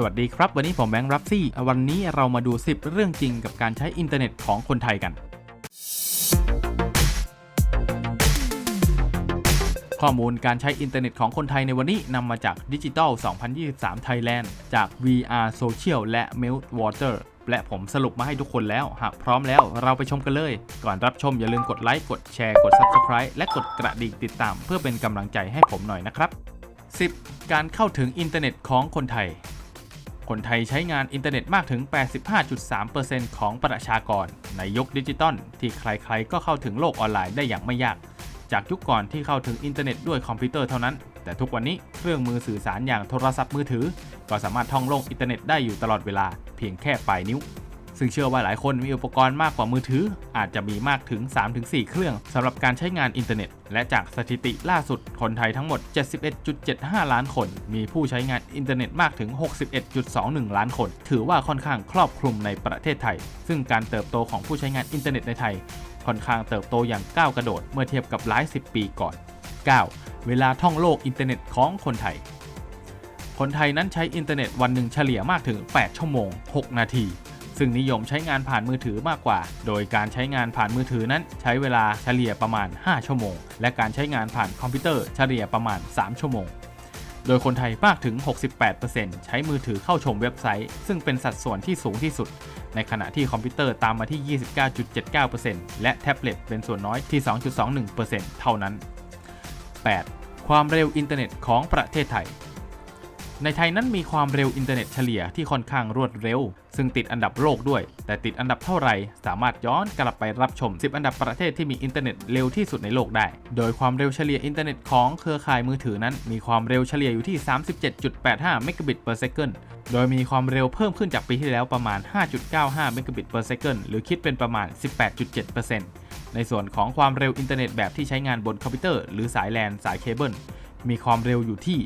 สวัสดีครับ วันนี้ผมแบงค์รับซี่ วันนี้เรามาดู 10 เรื่องจริงกับการใช้อินเทอร์เน็ตของคนไทยกัน ข้อมูลการใช้อินเทอร์เน็ตของคนไทยในวันนี้นำมาจากดิจิทัล2023 Thailand จาก VR Social และ Meltwater และผมสรุปมาให้ทุกคนแล้ว หากพร้อมแล้วเราไปชมกันเลย ก่อนรับชมอย่าลืมกดไลค์ กดแชร์ กด Subscribe และกดกระดิ่งติดตาม เพื่อเป็นกำลังใจให้ผมหน่อยนะครับ 10. การเข้าถึงอินเทอร์เน็ตของคนไทย คนไทยใช้งานอินเทอร์เน็ตมากถึง 85.3%ของประชากร ในยุคดิจิตอลที่ใครๆ ก็เข้าถึงโลกออนไลน์ได้อย่างไม่ยาก จากยุคก่อนที่เข้าถึงอินเทอร์เน็ตด้วยคอมพิวเตอร์เท่านั้น แต่ทุกวันนี้เครื่องมือสื่อสารอย่างโทรศัพท์มือถือ ก็สามารถท่องโลกอินเทอร์เน็ตได้อยู่ตลอดเวลาเพียงแค่ปลายนิ้ว ซึ่งเชื่อว่าหลายคนมีอุปกรณ์มากกว่ามือถือ อาจจะมีมากถึง 3-4 เครื่องสำหรับการใช้งานอินเทอร์เน็ต และจากสถิติล่าสุดคนไทยทั้งหมด 71.75 ล้านคน มีผู้ใช้งานอินเทอร์เน็ตมากถึง 61.21 ล้านคน ถือว่าค่อนข้างครอบคลุมในประเทศไทย ซึ่งการเติบโตของผู้ใช้งานอินเทอร์เน็ตในไทย ค่อนข้างเติบโตอย่างก้าวกระโดดเมื่อเทียบกับหลายสิบปีก่อน 9. เวลาท่องโลกอินเทอร์เน็ตของคนไทย คนไทยนั้นใช้อินเทอร์เน็ตวันหนึ่งเฉลี่ยมากถึง 8 ชั่วโมง 6 นาที ซึ่งนิยมใช้งานผ่านมือถือมากกว่า โดยการใช้งานผ่านมือถือนั้น ใช้เวลาเฉลี่ยประมาณ 5 ชั่วโมง และการใช้งานผ่านคอมพิวเตอร์เฉลี่ยประมาณ 3 ชั่วโมง โดยคนไทยมากถึง 68%ใช้มือถือเข้าชมเว็บไซต์ ซึ่งเป็นสัดส่วนที่สูงที่สุด ในขณะที่คอมพิวเตอร์ตามมาที่ 29.79%และแท็บเล็ตเป็นส่วนน้อยที่ 2.21%เท่านั้น 8. ความเร็วอินเทอร์เน็ตของประเทศไทย ในไทยนั้นมีความเร็วอินเทอร์เน็ตเฉลี่ยที่ค่อนข้างรวดเร็ว ซึ่งติดอันดับโลกด้วย แต่ติดอันดับเท่าไหร่ สามารถย้อนกลับไปรับชม 10 อันดับประเทศที่มีอินเทอร์เน็ตเร็วที่สุดในโลกได้ โดยความเร็วเฉลี่ยอินเทอร์เน็ตของเครือข่ายมือถือนั้น มีความเร็วเฉลี่ยอยู่ที่ 37.85 เมกะบิต per second โดยมีความเร็วเพิ่มขึ้นจากปีที่แล้วประมาณ 5.95 เมกะบิต per second หรือคิดเป็นประมาณ 18.7%ในส่วนของความเร็วอินเทอร์เน็ตแบบที่ใช้งานบนคอมพิวเตอร์หรือสายแลนสายเคเบิล มีความเร็วอยู่ที่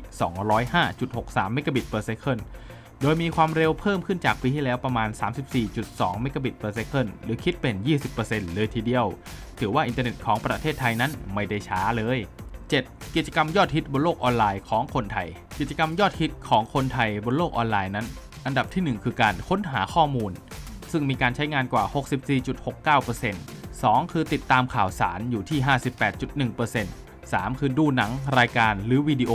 205.63 เมกะบิต per second โดยมีความเร็วเพิ่มขึ้นจากปีที่แล้วประมาณ 34.2 เมกะบิต per second หรือคิดเป็น 20%เลยทีเดียว ถือว่าอินเทอร์เน็ตของประเทศไทยนั้นไม่ได้ช้าเลย 7. กิจกรรมยอดฮิตบนโลกออนไลน์ของคนไทย กิจกรรมยอดฮิตของคนไทยบนโลกออนไลน์นั้น อันดับที่ 1 คือการค้นหาข้อมูล ซึ่งมีการใช้งานกว่า 64.69% 2 คือติดตามข่าวสารอยู่ที่ 58.1% 3 คือดูหนังรายการหรือวิดีโอ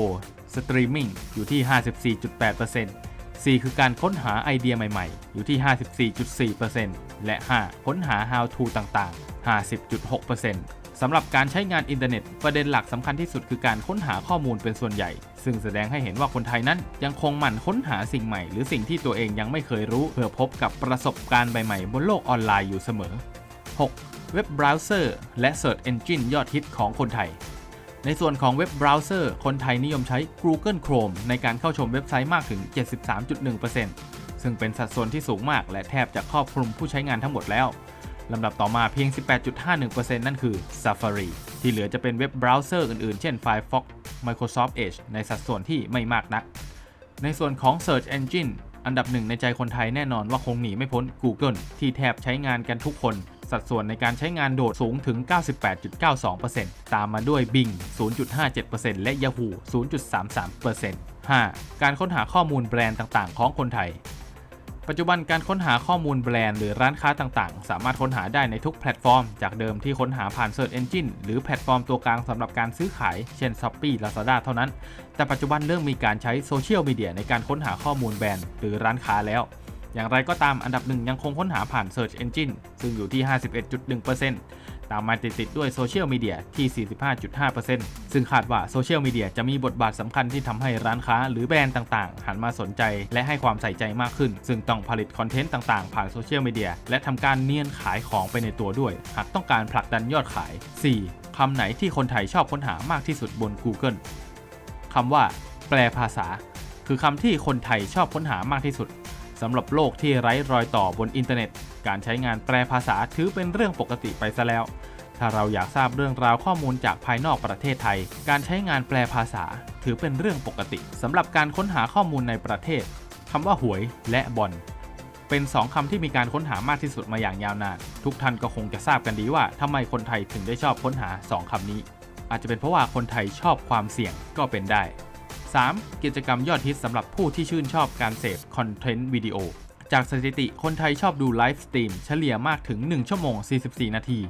สตรีมมิ่งอยู่ที่ 54.8% 4 คือการค้นหาไอเดียใหม่ๆ อยู่ที่ 54.4%และ 5 ค้นหา how to ต่างๆ 50.6%สำหรับการใช้งานอินเทอร์เน็ต ประเด็นหลักสำคัญที่สุดคือการค้นหาข้อมูลเป็นส่วนใหญ่ ซึ่งแสดงให้เห็นว่าคนไทยนั้นยังคงหมั่นค้นหาสิ่งใหม่ หรือสิ่งที่ตัวเองยังไม่เคยรู้ เพื่อพบกับประสบการณ์ใหม่ๆ บนโลกออนไลน์อยู่เสมอ 6. เว็บเบราว์เซอร์และ Search Engine ยอดฮิตของคนไทย ในส่วนของเว็บเบราว์เซอร์ คนไทยนิยมใช้ Google Chrome ในการเข้าชมเว็บไซต์มากถึง 73.1%ซึ่งเป็นสัดส่วนที่สูงมาก และแทบจะครอบคลุมผู้ใช้งานทั้งหมดแล้วลำดับต่อมาเพียง 18.51%นั่นคือ Safari ที่เหลือจะเป็นเว็บเบราว์เซอร์อื่นๆ เช่น Firefox Microsoft Edge ในสัดส่วนที่ไม่มากนัก ในส่วนของ Search Engine อันดับหนึ่งในใจคนไทยแน่นอนว่าคงหนีไม่พ้น Google ที่แทบใช้งานกันทุกคน สัดส่วนในการใช้งานโดดสูงถึง 98.92%ตามมาด้วย Bing 0.57%และ Yahoo 0.33% 5. การค้นหาข้อมูลแบรนด์ต่าง ๆ ของคนไทย ปัจจุบันการค้นหาข้อมูลแบรนด์หรือร้านค้าต่างๆ สามารถค้นหาได้ในทุกแพลตฟอร์ม จากเดิมที่ค้นหาผ่าน Search Engine หรือแพลตฟอร์มตัวกลางสำหรับการซื้อขาย เช่น Shopee Lazada เท่านั้น แต่ปัจจุบันเริ่มมีการใช้โซเชียลมีเดียในการค้นหาข้อมูลแบรนด์หรือร้านค้าแล้ว อย่างไรก็ตามอันดับหนึ่งยังคงค้นหาผ่าน Search Engine ซึ่งอยู่ที่ 51.1% ตามมาติดๆด้วยโซเชียลมีเดียที่ 45.5%ซึ่งคาดว่าโซเชียลมีเดียจะมีบทบาทสำคัญที่ทำให้ร้านค้าหรือแบรนด์ต่างๆ หันมาสนใจและให้ความใส่ใจมากขึ้น ซึ่งต้องผลิตคอนเทนต์ต่างๆ ผ่านโซเชียลมีเดียและทำการเนียนขายของไปในตัวด้วย หากต้องการผลักดันยอดขาย 4. คำไหนที่คนไทยชอบค้นหามากที่สุดบน Google คำว่า แปลภาษา คือคำที่คนไทยชอบค้นหามากที่สุด สำหรับโลกที่ไร้รอยต่อบนอินเทอร์เน็ต การใช้งานแปลภาษาถือเป็นเรื่องปกติไปซะแล้ว ถ้าเราอยากทราบเรื่องราวข้อมูลจากภายนอกประเทศไทย การใช้งานแปลภาษา ถือเป็นเรื่องปกติสำหรับการค้นหาข้อมูลในประเทศคำว่าหวยและบอลเป็น 2คำที่มีการค้นหามากที่สุดมาอย่างยาวนาน ทุกท่านก็คงจะทราบกันดีว่าทำไมคนไทยถึงได้ชอบค้นหา 2คำนี้ อาจจะเป็นเพราะว่าคนไทยชอบความเสี่ยงก็เป็นได้ 3. กิจกรรมยอดฮิตสำหรับผู้ที่ชื่นชอบการเสพคอนเทนต์วิดีโอ จากสถิติคนไทยชอบดูไลฟ์สตรีมเฉลี่ยมากถึง 1 ชั่วโมง 44 นาที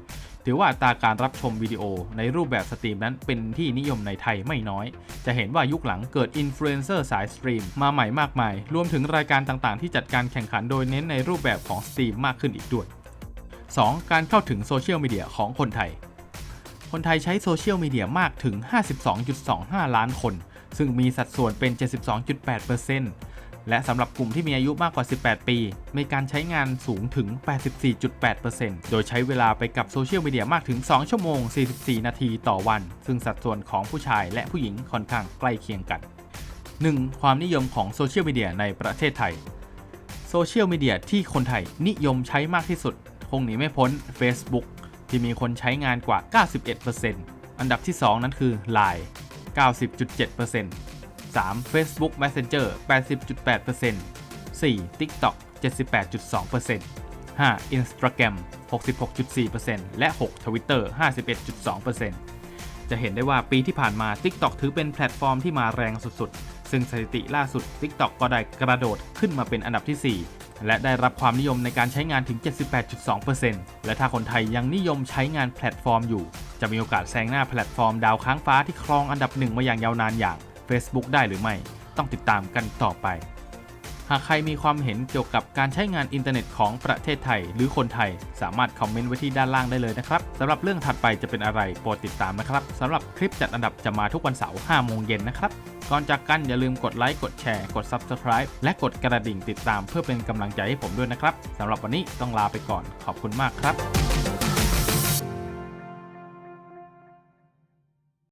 ถือว่าตาการรับชมวิดีโอในรูปแบบสตรีมนั้นเป็นที่นิยมในไทยไม่น้อย จะเห็นว่ายุคหลังเกิดอินฟลูเอนเซอร์สายสตรีมมาใหม่มากมาย รวมถึงรายการต่างๆ ที่จัดการแข่งขันโดยเน้นในรูปแบบของสตรีมมากขึ้นอีกด้วย 2. การเข้าถึงโซเชียลมีเดียของคนไทยคนไทยใช้โซเชียลมีเดียมากถึง 52.25 ล้านคน ซึ่งมีสัดส่วนเป็น 72.8%และสำหรับกลุ่มที่มีอายุมากกว่า 18 ปี มีการใช้งานสูงถึง 84.8%โดยใช้เวลาไปกับโซเชียลมีเดียมากถึง 2 ชั่วโมง 44 นาทีต่อวัน ซึ่งสัดส่วนของผู้ชายและผู้หญิงค่อนข้างใกล้เคียงกัน 1. ความนิยมของโซเชียลมีเดียในประเทศไทยโซเชียลมีเดียที่คนไทยนิยมใช้มากที่สุด คงหนีไม่พ้น Facebook ที่มีคนใช้งานกว่า 91%อันดับที่ 2 นั้นคือ Line 90.7% 3. Facebook Messenger 80.8% 4. TikTok 78.2% 5. Instagram 66.4%และ 6. Twitter 51.2%จะเห็นได้ว่าปีที่ผ่านมา TikTok ถือเป็นแพลตฟอร์มที่มาแรงสุดๆ ซึ่งสถิติล่าสุด TikTok ก็ได้กระโดดขึ้นมาเป็นอันดับที่ 4 และได้รับความนิยมในการใช้งานถึง 78.2%และถ้าคนไทยยังนิยมใช้งานแพลตฟอร์มอยู่ จะมีโอกาสแซงหน้าแพลตฟอร์มดาวค้างฟ้าที่ครองอันดับหนึ่งมาอย่างยาวนานอย่าง Facebook ได้หรือไม่ ต้องติดตามกันต่อไป หากใครมีความเห็นเกี่ยวกับการใช้งานอินเทอร์เน็ตของประเทศไทย หรือคนไทย สามารถคอมเมนต์ไว้ที่ด้านล่างได้เลยนะครับสำหรับเรื่องถัดไปจะเป็นอะไรโปรดติดตามนะครับสำหรับคลิปจัดอันดับจะมาทุกวันเสาร์5โมงเย็นนะครับ ก่อนจากกันอย่าลืมกดไลค์กดแชร์กด Subscribe และกดกระดิ่งติดตามเพื่อเป็นกำลังใจให้ผมด้วยนะครับสำหรับวันนี้ต้องลาไปก่อนขอบคุณมากครับ